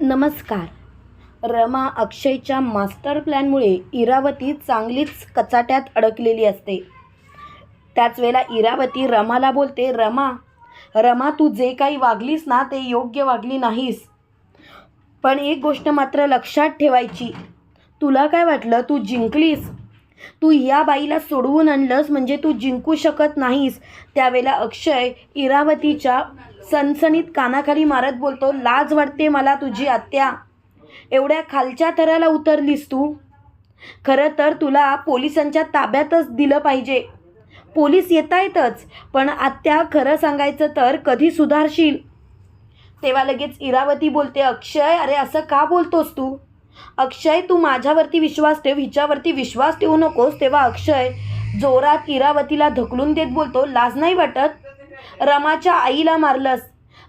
नमस्कार. रमा अक्षयच्या मास्टर प्लॅनमुळे इरावती चांगलीच कचाट्यात अडकलेली असते. त्याच वेळेला इरावती रमाला बोलते रमा रमा तू जे काही वागलीस ना ते योग्य वागली नाहीस. पण एक गोष्ट मात्र लक्षात ठेवायची. तुला काय वाटलं? तू जिंकलीस. तू या बाईला सोडवून आणलंस म्हणजे तू जिंकू शकत नाहीस. त्यावेळेला अक्षय इरावतीच्या सणसणीत कानाखाली मारत बोलतो लाज वाटते मला तुझी आत्या. एवढ्या खालच्या थराला उतरलीस तू. खरं तर तुला पोलिसांच्या ताब्यातच दिलं पाहिजे. पोलीस येता येतच पण आत्या खरं सांगायचं तर कधी सुधारशील? तेव्हा लगेच इरावती बोलते अक्षय अरे असं का बोलतोस तू? अक्षय तू माझ्यावरती विश्वास ठेव हिच्यावरती विश्वास ठेवू नकोस. तेव्हा अक्षय जोरात इरावतीला धकलून देत बोलतो लाज नाही वाटत? रमाच्या आईला मारलंस.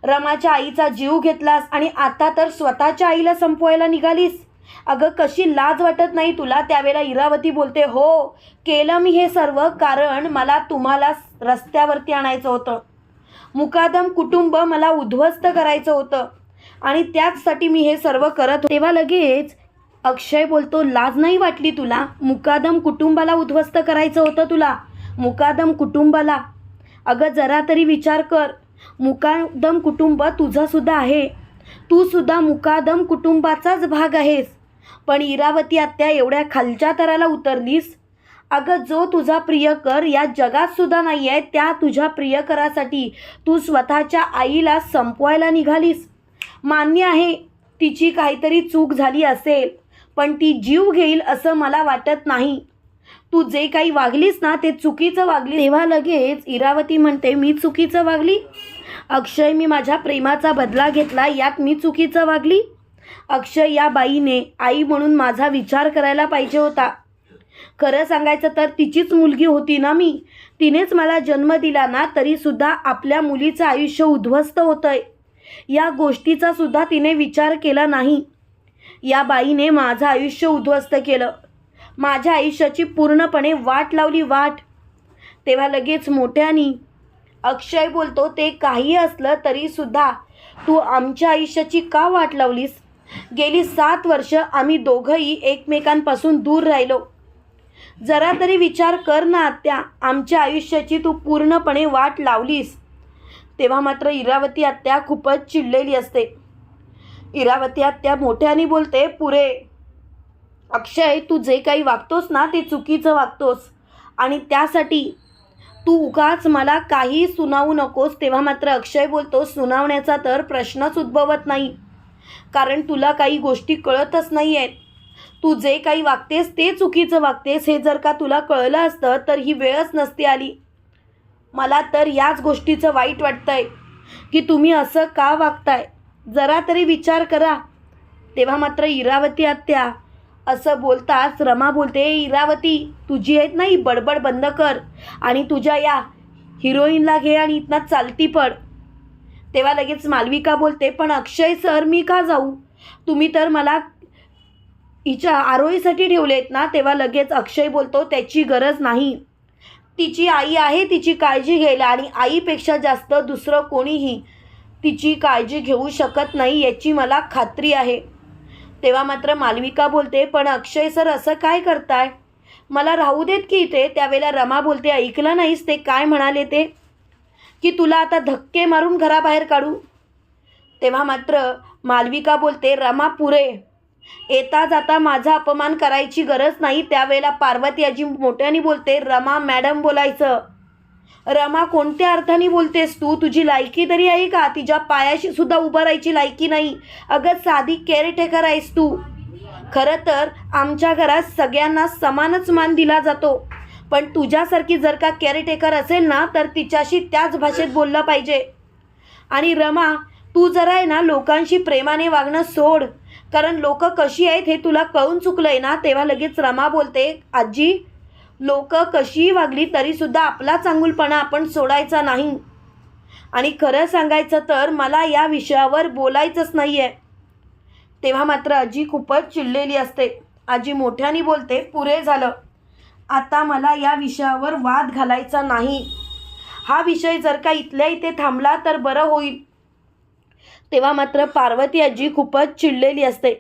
रमाच्या आईचा जीव घेतलास आणि आता तर स्वतःच्या आईला संपवायला निघालीस. अगं कशी लाज वाटत नाही तुला? त्यावेळेला इरावती बोलते हो केलं मी हे सर्व कारण मला तुम्हाला रस्त्यावरती आणायचं होतं. मुकादम कुटुंब मला उद्ध्वस्त करायचं होतं आणि त्याचसाठी मी हे सर्व करत तेव्हा लगेच अक्षय बोलतो लाज नाही वाटली तुला? मुकादम कुटुंबाला उद्ध्वस्त करायचं होतं तुला. मुकादम कुटुंबाला. अगं जरा तरी विचार कर. मुकादम कुटुंब तुझंसुद्धा आहे. तू सुद्धा मुकादम कुटुंबाचाच भाग आहेस. पण इरावती आत्या एवढ्या खालच्या तराला उतरलीस? अगं जो तुझा प्रियकर या जगातसुद्धा नाही आहे त्या तुझ्या प्रियकरासाठी तू स्वतःच्या आईला संपवायला निघालीस. मान्य आहे तिची काहीतरी चूक झाली असेल पण ती जीव घेईल असं मला वाटत नाही. तू जे काही वागलीस ना ते चुकीचं वागली तेव्हा लगेच इरावती म्हणते मी चुकीचं वागली? अक्षय मी माझ्या प्रेमाचा बदला घेतला यात मी चुकीचं वागली? अक्षय या बाईने आई म्हणून माझा विचार करायला पाहिजे होता. खरं सांगायचं तर तिचीच मुलगी होती ना मी. तिनेच मला जन्म दिला ना तरीसुद्धा आपल्या मुलीचं आयुष्य उद्ध्वस्त होतंय. या गोष्टीचा सुद्धा तिने विचार केला नाही. या बाईने माझं आयुष्य उद्ध्वस्त केलं. माझ्या आयुष्याची पूर्णपणे वाट लावली वाट. तेव्हा लगेच मोठ्यानी अक्षय बोलतो ते काही असलं तरीसुद्धा तू आमच्या आयुष्याची का वाट लावलीस? गेली सात वर्ष आम्ही दोघंही एकमेकांपासून दूर राहिलो. जरा तरी विचार कर ना आत्या आमच्या आयुष्याची तू पूर्णपणे वाट लावलीस. तेव्हा मात्र इरावती आत्या खूपच चिडलेली असते. इरावती आत्या मोठ्याने बोलते पुरे अक्षय तू जे काही वागतोस ना ते चुकीचं वागतोस. आणि त्यासाठी तू उगाच मला काही सुनावू नकोस तेव्हा मात्र अक्षय बोलतो सुनावण्याचा तर प्रश्नच उद्भवत नाही. कारण तुला काही गोष्टी कळतच नाही आहेत तू जे काही वागतेस ते चुकीचं वागतेस. हे जर का तुला कळलं असतं तर ही वेळच नसती आली. मला तर याच गोष्टीचं वाईट वाटतंय की तुम्ही असं का वागताय? जरा तरी विचार करा. तेव्हा मात्र इरावती आत्या असं बोलताच रमा बोलते इरावती तुझी आहेत नाही बडबड बंद कर आणि तुझ्या या हिरोईनला घे आणि इथनं चालती पड. तेव्हा लगेच मालविका बोलते पण अक्षय सर मी का जाऊ? तुम्ही तर मला हिच्या आरोहीसाठी ठेवलेत ना? तेव्हा लगेच अक्षय बोलतो त्याची गरज नाही. तिची आई आहे तिची काळजी घ्यायला आणि आईपेक्षा जास्त दुसरं कोणीही तिची काळजी घेऊ शकत नाही याची मला खात्री आहे. तेव्हा मात्र मालविका बोलते पण अक्षय सर असं काय करताय? मला राहू देत की इथे? त्यावेळेला रमा बोलते ऐकलं नाहीस ते काय म्हणाले ते? की तुला आता धक्के मारून घराबाहेर काढू? तेव्हा मात्र मालविका बोलते रमा पुरे. येता जाता माझा अपमान करायची गरज नाही. त्यावेळेला पार्वती आजी मोठ्याने बोलते रमा मॅडम बोलायचं. रमा कोणत्या अर्थाने बोलतेस तू? तुझी लायकी तरी आहे का? तिच्या पायाशी सुद्धा उभं राहायची लायकी नाही. अगं साधी केअरटेकर आहेस तू. खरं तर आमच्या घरात सगळ्यांना समानच मान दिला जातो. पण तुझ्यासारखी जर का केअरटेकर असेल ना तर तिच्याशी त्याच भाषेत बोललं पाहिजे. आणि रमा तू जरा आहे ना लोकांशी प्रेमाने वागणं सोड. कारण लोक कशी आहेत हे तुला कळून चुकलं आहे ना तेव्हा लगेच रमा बोलते आजी लोक कशीही वागली तरीसुद्धा आपला चांगुलपणा आपण सोडायचा नाही. आणि खरं सांगायचं तर मला या विषयावर बोलायचंच नाही आहे तेव्हा मात्र आजी खूपच चिडलेली असते. आजी मोठ्याने बोलते पुरे झालं. आता मला या विषयावर वाद घालायचा नाही. हा विषय जर का इथल्या इथे थांबला तर बरं होईल. तेव्हा मात्र पार्वती आजी खूपच चिडलेली असते.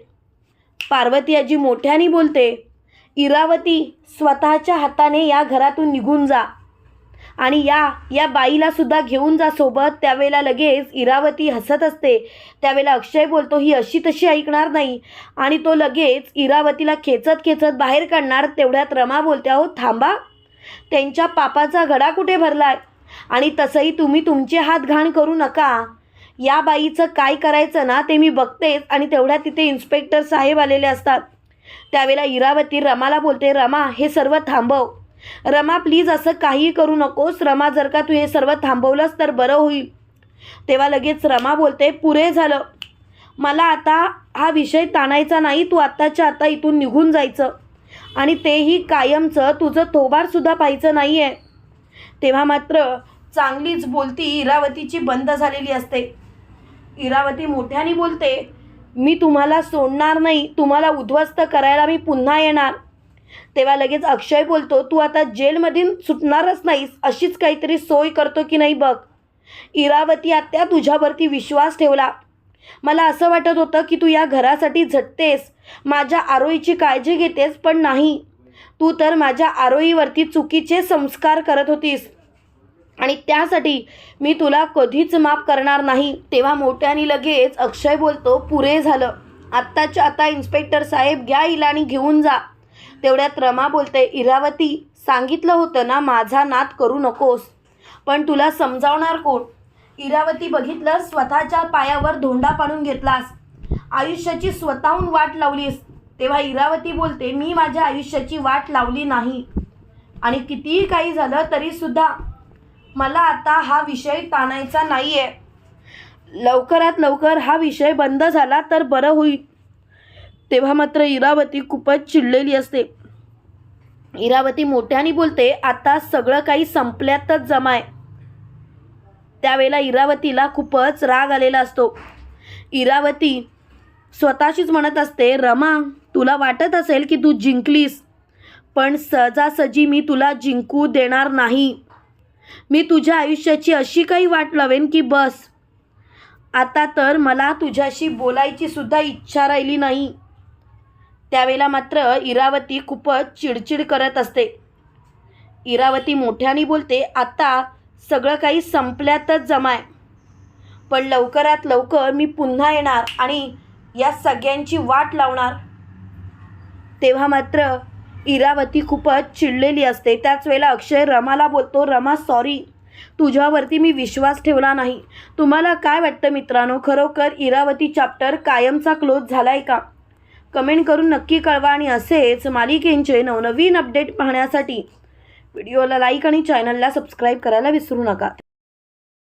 पार्वती आजी मोठ्याने बोलते इरावती स्वतःच्या हाताने या घरातून निघून जा. आणि या या बाईलासुद्धा घेऊन जा सोबत. त्यावेळेला लगेच इरावती हसत असते. त्यावेळेला अक्षय बोलतो ही अशी तशी ऐकणार नाही. आणि तो लगेच इरावतीला खेचत खेचत बाहेर काढणार. तेवढ्यात रमा बोलते अहो थांबा. त्यांच्या पापाचा घडा कुठे भरलाय? आणि तसंही तुम्ही तुमचे हात घाण करू नका. या बाईचं काय करायचं ना ते मी बघतेच. आणि तेवढ्या तिथे इन्स्पेक्टर साहेब आलेले असतात. त्यावेळेला इरावती रमाला बोलते रमा हे सर्व थांबव. रमा प्लीज असं काही करू नकोस. रमा जर का तू हे सर्व थांबवलंस तर बरं होईल. तेव्हा लगेच रमा बोलते पुरे झालं. मला आता हा विषय ताणायचा नाही. तू आत्ताच्या आता इथून निघून जायचं. आणि तेही कायमचं. तुझं थोबारसुद्धा पाहायचं नाही आहे तेव्हा मात्र चांगलीच बोलती इरावतीची बंद झालेली असते. इरावती मोठ्याने बोलते मी तुम्हाला सोडणार नाही तुम्हाला उद्ध्वस्त करायला मी पुन्हा येणार. तेव्हा लगेच अक्षय बोलतो तू आता जेलमधून सुटणारच नाहीस अशीच काहीतरी सोय करतो की नाही बघ. इरावती आत्या तुझ्यावरती विश्वास ठेवला. मला असं वाटत होतं की तू या घरासाठी झटतेस माझ्या आरोईची काळजी घेतेस पण नाही. तू तर माझ्या आरोईवरती चुकीचे संस्कार करत होतीस. आणि त्यासाठी मी तुला कधीच माफ करणार नाही. तेव्हा मोठ्याने लगेच अक्षय बोलतो पुरे झालं. आत्ताच्या आता इन्स्पेक्टर साहेब घ्या इलानी घेऊन जा. तेवढ्यात रमा बोलते इरावती सांगितलं होतं ना माझा नाद करू नकोस. पण तुला समजावणार कोण? इरावती बघितलं स्वतःच्या पायावर धोंडा पाडून घेतलास. आयुष्याची स्वतःहून वाट लावलीस. तेव्हा इरावती बोलते मी माझ्या आयुष्याची वाट लावली नाही. आणि कितीही काही झालं तरीसुद्धा मला आता हा विषय ताणायचा नाही आहे लवकरात लवकर हा विषय बंद झाला तर बरं होईल. तेव्हा मात्र इरावती खूपच चिडलेली असते. इरावती मोठ्याने बोलते आता सगळं काही संपल्यातच जमाय. त्यावेळेला इरावतीला खूपच राग आलेला असतो. इरावती स्वतःशीच म्हणत असते रमा तुला वाटत असेल की तू जिंकलीस पण सहजासहजी मी तुला जिंकू देणार नाही. मी तुझ्या आयुष्याची अशी काही वाट लावेन की बस. आता तर मला तुझ्याशी बोलायची सुद्धा इच्छा राहिली नाही. त्यावेळेला मात्र इरावती खूपच चिडचिड करत असते. इरावती मोठ्याने बोलते आता सगळं काही संपल्यातच जमाय. पण लवकरात लवकर मी पुन्हा येणार आणि या सगळ्यांची वाट लावणार. तेव्हा मात्र इरावती खूपच चिडलेली असते. त्याच वेळेला अक्षय रमाला बोलतो रमा सॉरी तुझ्यावरती मी विश्वास ठेवला नाही. तुम्हाला काय वाटतं मित्रांनो? खरोखर इरावती चॅप्टर कायमचा क्लोज झाला आहे का? कमेंट करून नक्की कळवा आणि असेच मालिकेंचे नवनवीन अपडेट पाहण्यासाठी. व्हिडिओला लाईक आणि चॅनलला सबस्क्राईब करायला विसरू नका.